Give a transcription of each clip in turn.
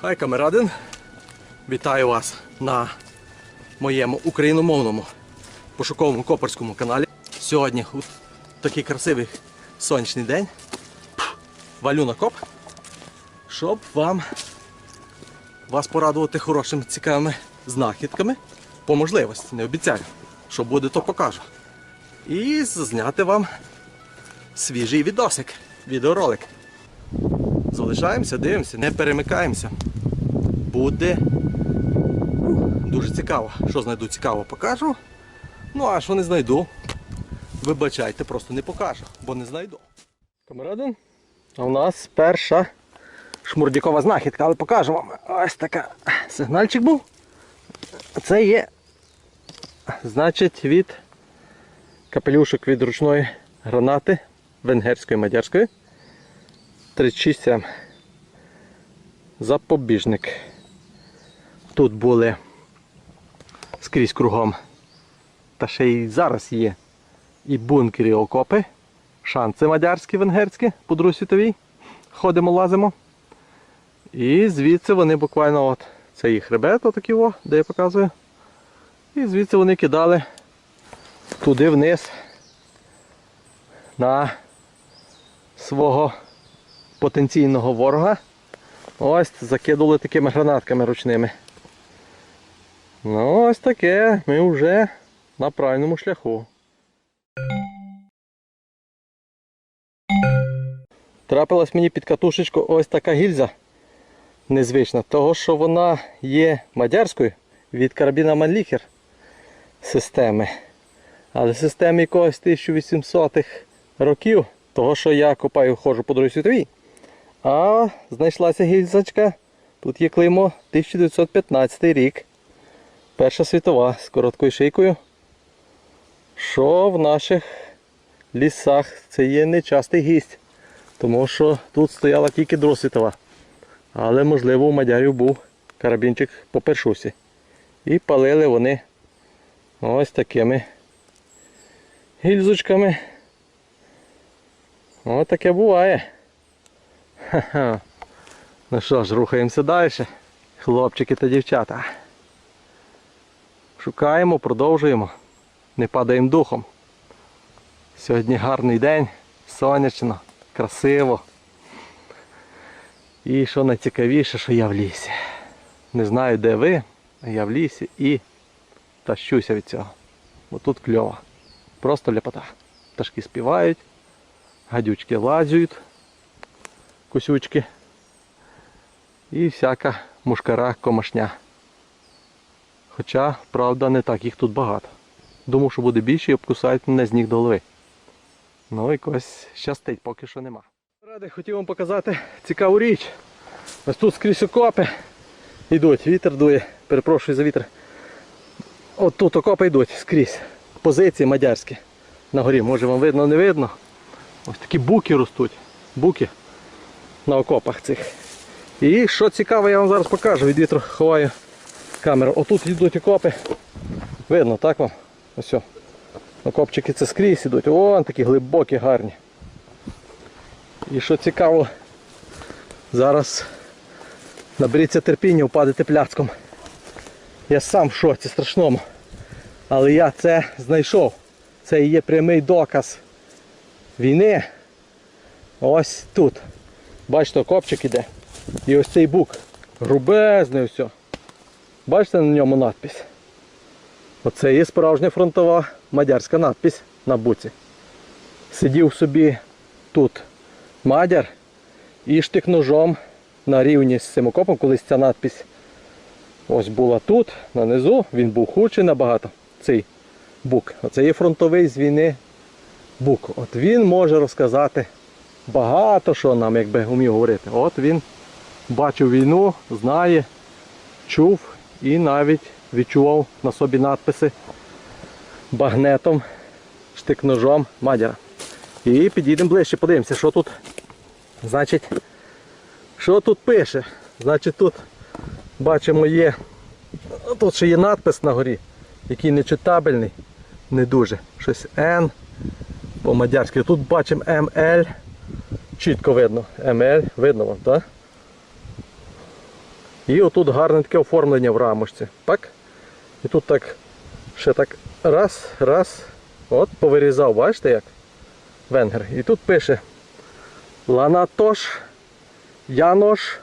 Хай камерадин! Вітаю вас на моєму україномовному пошуковому копарському каналі. Сьогодні у такий красивий сонячний день. Валю на коп, щоб вам вас порадувати хорошими цікавими знахідками. По можливості, не обіцяю. Що буде, то покажу. І зняти вам свіжий відосик, відеоролик. Залишаємося, дивимося, не перемикаємося. Буде дуже цікаво. Що знайду цікаво, покажу. Ну а що не знайду, вибачайте, просто не покажу, бо не знайду. Камерадин, а у нас перша шмурдякова знахідка, але покажу вам. Ось така сигнальчик був. Це є, значить, від капелюшок від ручної гранати венгерської мадярської. 36 Запобіжник. Тут були скрізь кругом. Та ще й зараз є і бункери, і окопи. Шанси мадярські, венгерські по Другій світовій. Ходимо, лазимо. І звідси вони буквально от, це їх хребет, отакий о, де я показую. І звідси вони кидали туди вниз на свого потенційного ворога. Ось закидували такими гранатками ручними. Ну ось таке, ми вже на правильному шляху. Трапилась мені під катушечку ось така гільза незвична, того що вона є мадярською від карабіна Манліхер системи. Але системи якогось 1800-х років, того що я копаю ходжу по Другій світовій. А знайшлася гільзочка. Тут є клеймо 1915 рік. Перша світова з короткою шийкою. Що в наших лісах це є нечастий гість. Тому що тут стояла тільки Друга світова. Але можливо у мадярів був карабінчик по першусі. І палили вони ось такими гільзочками. Ось таке буває. Ха-ха. Ну що ж, рухаємося далі. Хлопчики та дівчата. Шукаємо, продовжуємо. Не падаємо духом. Сьогодні гарний день, сонячно, красиво. І що найцікавіше, що я в лісі. Не знаю де ви, а я в лісі і тащуся від цього. Бо тут кльово. Просто ляпота. Пташки співають, гадючки лазюють косючки і всяка мушкара комашня. Хоча, правда, не так, їх тут багато. Думав, що буде більше і обкусають мене з ніг до голови. Ну, якось щастить, поки що нема. Ради хотів вам показати цікаву річ. Ось тут скрізь окопи йдуть, вітер дує, перепрошую за вітер. От тут окопи йдуть скрізь. Позиції мадярські. На горі, може вам видно, не видно. Ось такі буки ростуть. Буки на окопах цих. І що цікаво, я вам зараз покажу. Від вітру ховаю камеру. Отут йдуть окопи. Видно, так вам? Ось. Окопчики це скрізь ідуть. Вон такі глибокі, гарні. І що цікаво, зараз наберіться терпіння, впадете пляцком. Я сам в шоці страшному. Але я це знайшов. Це і є прямий доказ війни. Ось тут. Бачите, окопчик іде. І ось цей бук. Грубезний ось. Бачите на ньому надпись? Оце є справжня фронтова мадярська надпись на буці. Сидів собі тут мадяр і штик-ножом на рівні з цим окопом, колись ця надпись ось була тут, на низу, він був худший набагато, цей бук. Оце є фронтовий з війни бук. От він може розказати багато що нам, якби вмів говорити. От він бачив війну, знає, чув і навіть відчував на собі надписи багнетом, штик-ножом мадяра. І підійдемо ближче, подивимося, що тут. Значить, що тут пише? Значить тут бачимо є. Тут ще є надпис на горі, який нечитабельний, не дуже. Щось N по-мадярськи. Тут бачимо МЛ. Чітко видно. МЛ, видно вам, так? І отут гарне таке оформлення в рамочці. Так? І тут так ще так раз, раз. От, повирізав, бачите як? Венгер. І тут пише Ланатош, Янош.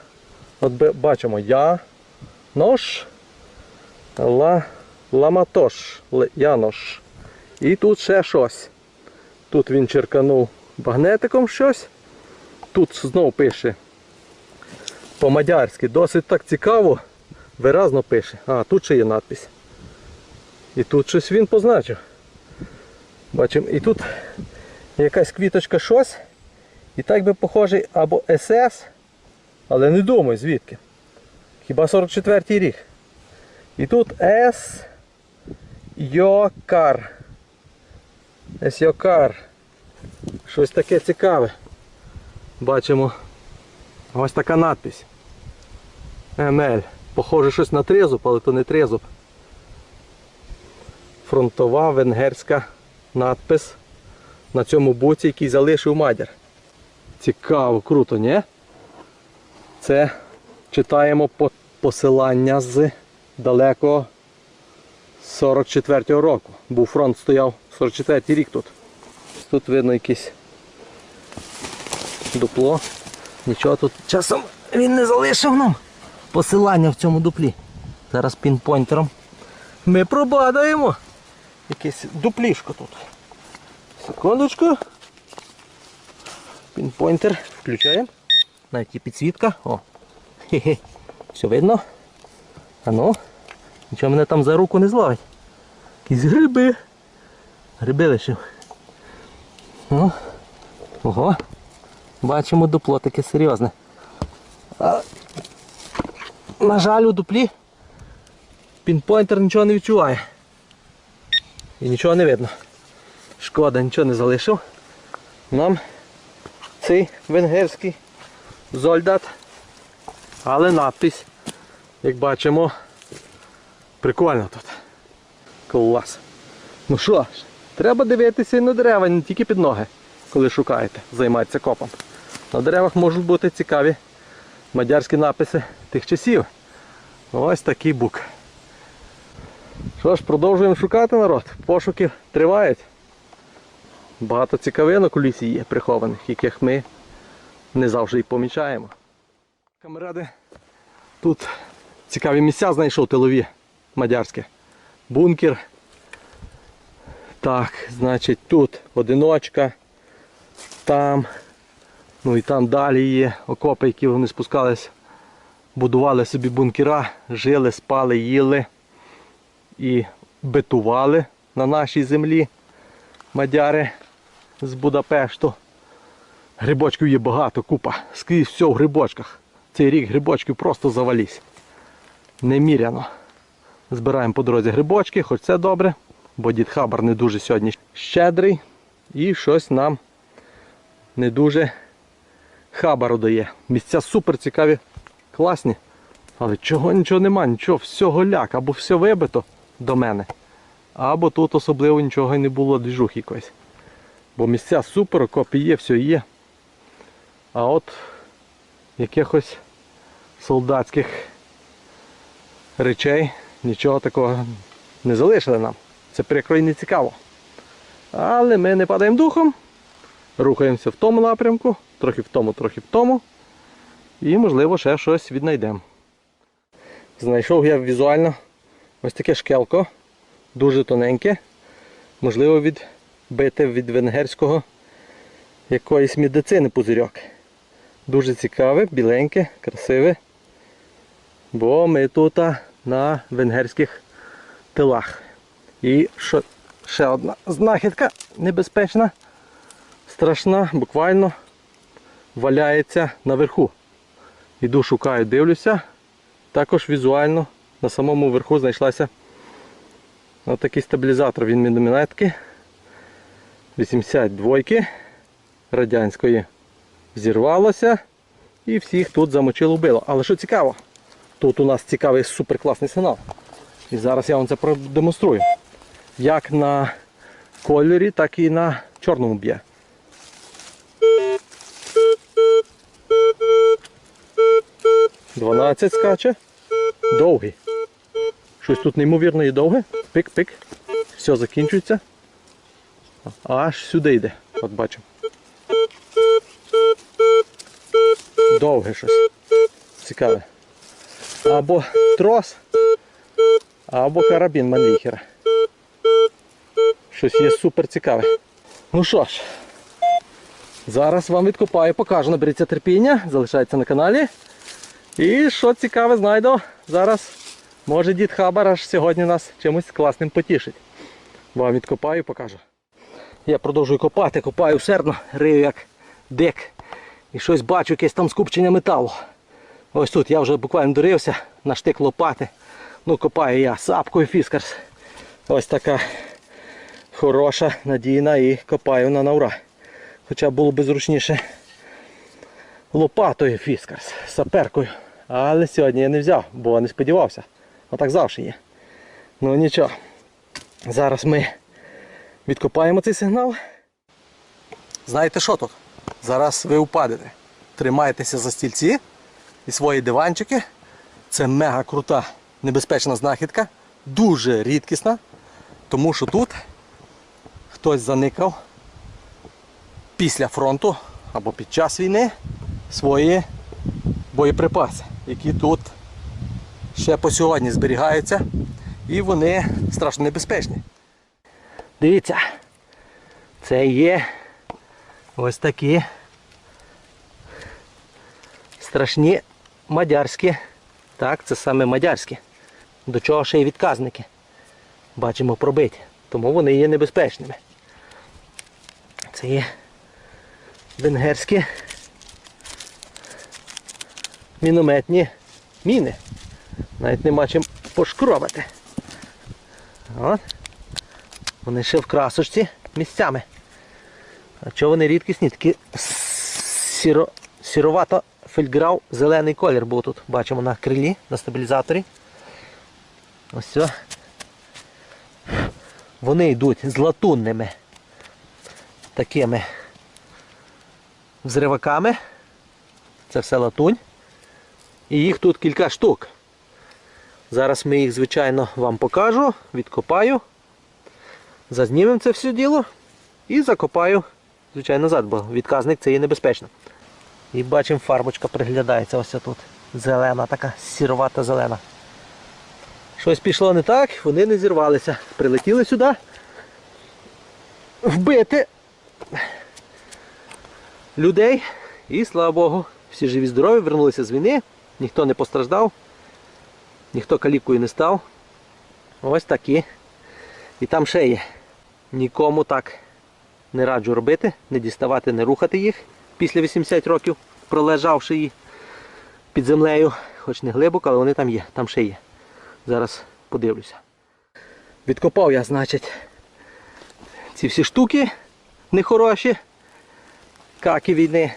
От бачимо я, нош, ла, ламатош, Янош. І тут ще щось. Тут він черканув багнетиком щось. Тут знову пише по-мадярськи. Досить так цікаво, виразно пише. А, тут ще є надпись. І тут щось він позначив. Бачимо, і тут якась квіточка щось. І так би похожий або СС, але не думаю звідки. Хіба 44-й рік. І тут С. Йокар. С Йокар. Щось таке цікаве. Бачимо ось така надпись. МЛ. Похоже щось на трезуб, але то не трезуб. Фронтова венгерська надпис на цьому буці, який залишив мадяр. Цікаво, круто, ні? Це читаємо посилання з далекого 44-го року. Був фронт стояв 44-й рік тут. Тут видно якесь дупло. Нічого тут часом він не залишив нам посилання в цьому дуплі. Зараз пінпойнтером ми пробадаємо. Якесь дуплішко тут. Секундочку. Пінпойнтер включаємо. Навіть є підсвітка. О. Хе-хе. Все видно. А ну. Нічого мене там за руку не зловить. Якісь гриби. Гриби лишив. Ну. Ого. Бачимо дупло таке серйозне. На жаль, у дуплі пінпойнтер нічого не відчуває. І нічого не видно. Шкода, нічого не залишив. Нам цей венгерський зольдат. Але надпись, як бачимо, прикольно тут. Клас. Ну що ж, треба дивитися і на дерева, не тільки під ноги, коли шукаєте, займатися копом. На деревах можуть бути цікаві мадярські написи тих часів. Ось такий бук. Що ж, продовжуємо шукати народ. Пошуки тривають. Багато цікавинок у лісі є прихованих, яких ми не завжди і помічаємо. Камеради, тут цікаві місця знайшов тилові мадярські. Бункер. Так, значить тут одиночка, там, ну і там далі є окопи, які вони спускались, будували собі бункера, жили, спали, їли і битували на нашій землі мадяри з Будапешту. Грибочків є багато, купа. Скрізь все в грибочках. Цей рік грибочків просто завались. Неміряно. Збираємо по дорозі грибочки, хоч це добре, бо дід Хабар не дуже сьогодні щедрий і щось нам не дуже хабару дає. Місця супер цікаві, класні. Але чого нічого нема, нічого, все голяк, або все вибито до мене. Або тут особливо нічого і не було двіжух якось. Бо місця супер, окопи є, все є. А от якихось солдатських речей нічого такого не залишили нам. Це прикро і не цікаво. Але ми не падаємо духом, рухаємося в тому напрямку, трохи в тому, трохи в тому. І можливо ще щось віднайдемо. Знайшов я візуально ось таке шкелко, дуже тоненьке, можливо відбите від венгерського якоїсь медицини пузирьок. Дуже цікаве, біленьке, красиве. Бо ми тут на венгерських тилах. І ще одна знахідка небезпечна, страшна, буквально валяється наверху. Іду шукаю, дивлюся. Також візуально на самому верху знайшлася отакий стабілізатор. Він мінометки 82 радянської зірвалося і всіх тут замочило вбило. Але що цікаво, тут у нас цікавий суперкласний сигнал. І зараз я вам це продемонструю. Як на кольорі, так і на чорному б'є. Дванадцять скаче. Довгий. Щось тут неймовірно і довге. Пик-пик. Все закінчується. Аж сюди йде. От бачимо. Довге щось. Цікаве. Або трос, або карабін Манліхера. Щось є супер цікаве. Ну що ж, зараз вам відкопаю, покажу, наберіться терпіння, залишається на каналі. І що цікаве знайду, зараз може дід Хабар аж сьогодні нас чимось класним потішить. Вам відкопаю, покажу. Я продовжую копати, копаю усердно, рию як дик. І щось бачу, якесь там скупчення металу. Ось тут я вже буквально дорився на штик лопати. Ну, копаю я сапкою фіскарс. Ось така хороша, надійна і копаю на навра. Хоча було б зручніше лопатою фіскарс, саперкою. Але сьогодні я не взяв, бо не сподівався. Отак завжди є. Ну нічого. Зараз ми відкопаємо цей сигнал. Знаєте що тут? Зараз ви упадете. Тримайтеся за стільці і свої диванчики. Це мега крута, небезпечна знахідка, дуже рідкісна, тому що тут хтось заникав після фронту або під час війни свої боєприпаси, які тут ще по сьогодні зберігаються і вони страшно небезпечні. Дивіться, це є ось такі страшні мадярські. Так, це саме мадярські. До чого ще й відказники. Бачимо пробиті. Тому вони є небезпечними. Це є венгерські мінометні міни. Навіть нема чим пошкробити. От. Вони ще в красочці місцями. А чого вони рідкісні? Такі сіро, сіровато фельграв зелений колір був тут. Бачимо на крилі, на стабілізаторі. Ось все. Вони йдуть з латунними такими взриваками. Це все латунь. І їх тут кілька штук. Зараз ми їх, звичайно, вам покажу, відкопаю. Зазнімемо це все діло і закопаю, звичайно, назад, бо відказник це є небезпечно. І бачимо, фарбочка приглядається ось тут. Зелена, така сіровата зелена. Щось пішло не так, вони не зірвалися. Прилетіли сюди. Вбити людей. І слава Богу, всі живі здорові, вернулися з війни, ніхто не постраждав, ніхто калікою не став. Ось такі. І там ще є. Нікому так не раджу робити, не діставати, не рухати їх після 80 років, пролежавши її під землею, хоч не глибоко, але вони там є, там ще є. Зараз подивлюся. Відкопав я, значить, ці всі штуки нехороші, каки війни.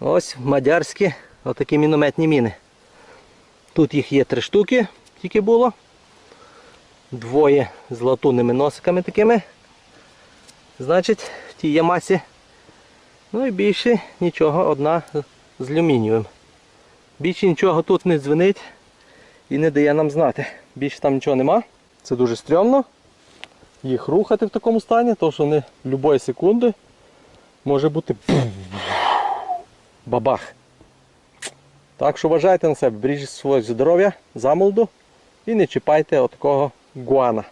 Ось мадярські отакі мінометні міни. Тут їх є три штуки, тільки було. Двоє з латунними носиками такими. Значить, в тій ямасі. Ну і більше нічого, одна з алюмінієвим. Більше нічого тут не дзвенить і не дає нам знати. Більше там нічого нема. Це дуже стрьомно їх рухати в такому стані, тому що вони будь-якої секунди може бути бабах. Так що вважайте на себе, бережіть своє здоров'я замолоду і не чіпайте отакого гуана.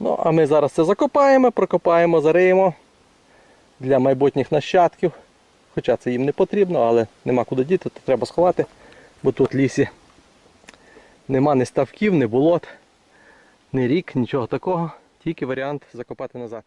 Ну, а ми зараз це закопаємо, прокопаємо, зариємо для майбутніх нащадків. Хоча це їм не потрібно, але нема куди діти, то треба сховати, бо тут в лісі нема ні ставків, ні болот, ні рік, нічого такого. Тільки варіант закопати назад.